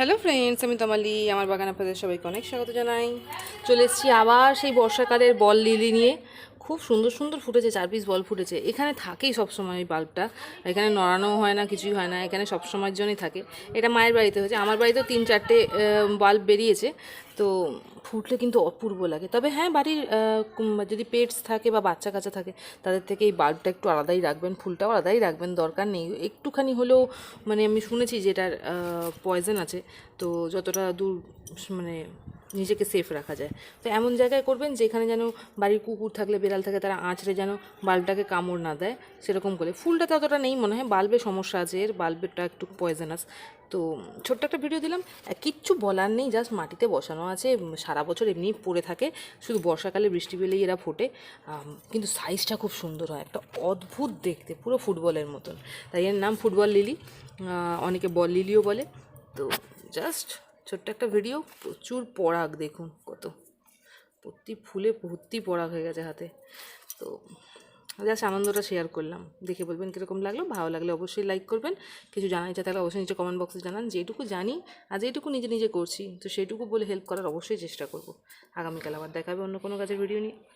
Hello friends আমি তোমালি, আমার বাগান আপনাদের সবাইকে অনেক স্বাগত জানাই। চলে এসেছি আবার সেই বর্ষাকালের বল লিলি নিয়ে। খুব সুন্দর সুন্দর ফুটেছে, চার পিস বল ফুটেছে। এখানে থাকেই সবসময় এই বাল্বটা এখানে নড়ানোও হয় না, কিছুই হয় না। এখানে সব সময়ের জন্যই থাকে। এটা মায়ের বাড়িতে হয়েছে। আমার বাড়িতেও তিন, চারটে বাল্ব বেরিয়েছে। তো ফুটলে কিন্তু অপূর্ব লাগে। তবে হ্যাঁ বাড়ির যদি পেটস থাকে বা বাচ্চা কাচ্চা থাকে, তাদের থেকে এই বাল্বটা একটু আলাদাই রাখবেন। ফুলটাও আলাদাই রাখবেন। দরকার নেই। একটুখানি হলেও মানে আমি শুনেছি যে এটার পয়জন আছে। তো যতটা দূর মানে নিজেকে সেফ রাখা যায়। তো এমন জায়গায় করবেন যেখানে যেন বাড়ির কুকুর থাকলে, বেড়াল থাকে তারা আঁচড়ে যেন বাল্বটাকে কামড় না দেয়, সেরকম করে। ফুলটা ততটা নেই মনে হয় বাল্বের সমস্যা আছে, এর বাল্বেরটা একটু পয়জনাস তো ছোট্ট একটা ভিডিও দিলাম। কিচ্ছু বলার নেই জাস্ট মাটিতে বসানো আছে, সারা বছর এমনি পড়ে থাকে, শুধু বর্ষাকালে বৃষ্টি পেলেই এরা ফোটে। কিন্তু সাইজটা খুব সুন্দর হয়, একটা অদ্ভুত দেখতে, পুরো ফুটবলের মতন। তাই এর নাম ফুটবল লিলি অনেকে বল লিলিও বলে। তো জাস্ট ছোট্ট একটা ভিডিও প্রচুর পরাগ, দেখুন কত। প্রতি ফুলে ভর্তি পরাগ হয়ে গেছে হাতে। তো জাস্ট আনন্দটা শেয়ার করলাম। দেখে বলবেন কীরকম লাগল, ভালো লাগলে অবশ্যই লাইক করবেন। কিছু জানার ইচ্ছা থাকলে অবশ্যই নিচে কমেন্ট বক্সে জানান। যেটুকু জানি আর যেটুকু নিজে নিজে করছি, তো সেটুকু বলে হেল্প করার অবশ্যই চেষ্টা করব। আগামীকাল আবার দেখাবে অন্য কোনো কাজের ভিডিও নিয়ে।